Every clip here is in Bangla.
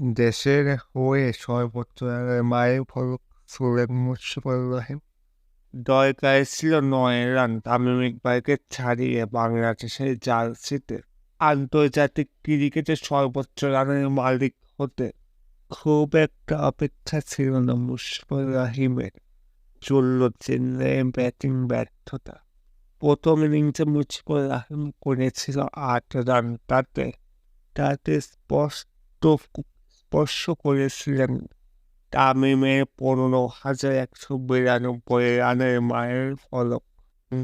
দেশের হয়ে সর্বোচ্চ মায়ের ফলক ছুড়লেন মুশফিকুর রহিম দরকার ছিল নয় রান তামিম ইকবালকে ছাড়িয়ে বাংলাদেশের জার্সিতে আন্তর্জাতিক ক্রিকেটে সর্বোচ্চ রানের মালিক হতে খুব একটা অপেক্ষা ছিল না মুশফিকুর রহিমের। চলল চেন্নাইয়ের ব্যাটিং ব্যর্থতা। প্রথম ইনিংসে মুশফিকুর রহিম করেছিল আট রান, তাতে তাতে স্পষ্ট স্পর্শ করেছিলেন। তামিমের পনেরো হাজার একশো বিরানব্বই রানের মায়ের ফলক।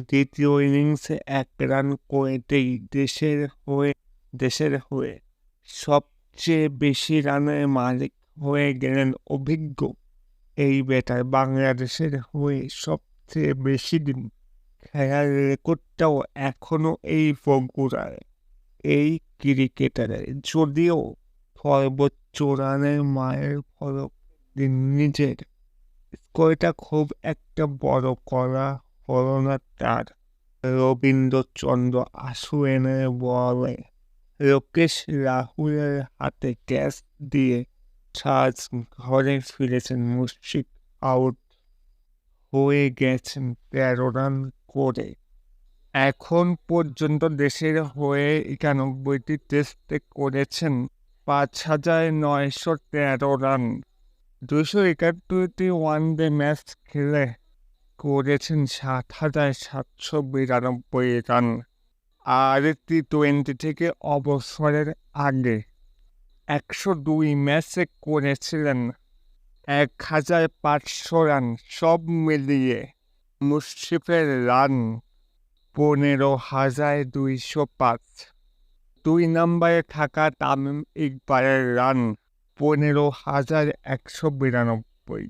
দ্বিতীয় ইনিংসে এক রান করেতেই দেশের হয়ে দেশের হয়ে সবচেয়ে বেশি রানের মালিক হয়ে গেলেন অভিজ্ঞ। এই ব্যাটার বাংলাদেশের হয়ে সবচেয়ে বেশি দিন খেলার রেকর্ডটাও এখনও এই বগুড়ার এই ক্রিকেটারের, যদিও সর্বোচ্চ রানের মায়ের ফলক নিজের। স্কোরটা খুব একটা বড় করা হল না তার। রবীন্দ্রচন্দ্র আশুয়েনের বলে, লোকেশ রাহুলের হাতে ক্যাচ দিয়ে সাজ ঘরে ফিরেছেন মুশফিক আউট। হয়ে গেছেন তেরো রান করে। এখন পর্যন্ত দেশের হয়ে একানব্বইটি টেস্টে করেছেন পাঁচ হাজার নয়শো তেরো রান। দুশো একাত্তরটি ওয়ানডে ম্যাচ খেলে করেছেন সাত হাজার সাতশো বিরানব্বই রান। আর টি টোয়েন্টি থেকে অবসরের আগে একশো দুই ম্যাচে করেছিলেন এক হাজার পাঁচশো রান। সব মিলিয়ে মুশফিফের রান পনেরো হাজার দুইশো পাঁচ। দুই নম্বরে থাকা তামিম ইকবালের রান পনেরো হাজার একশো বিরানব্বই।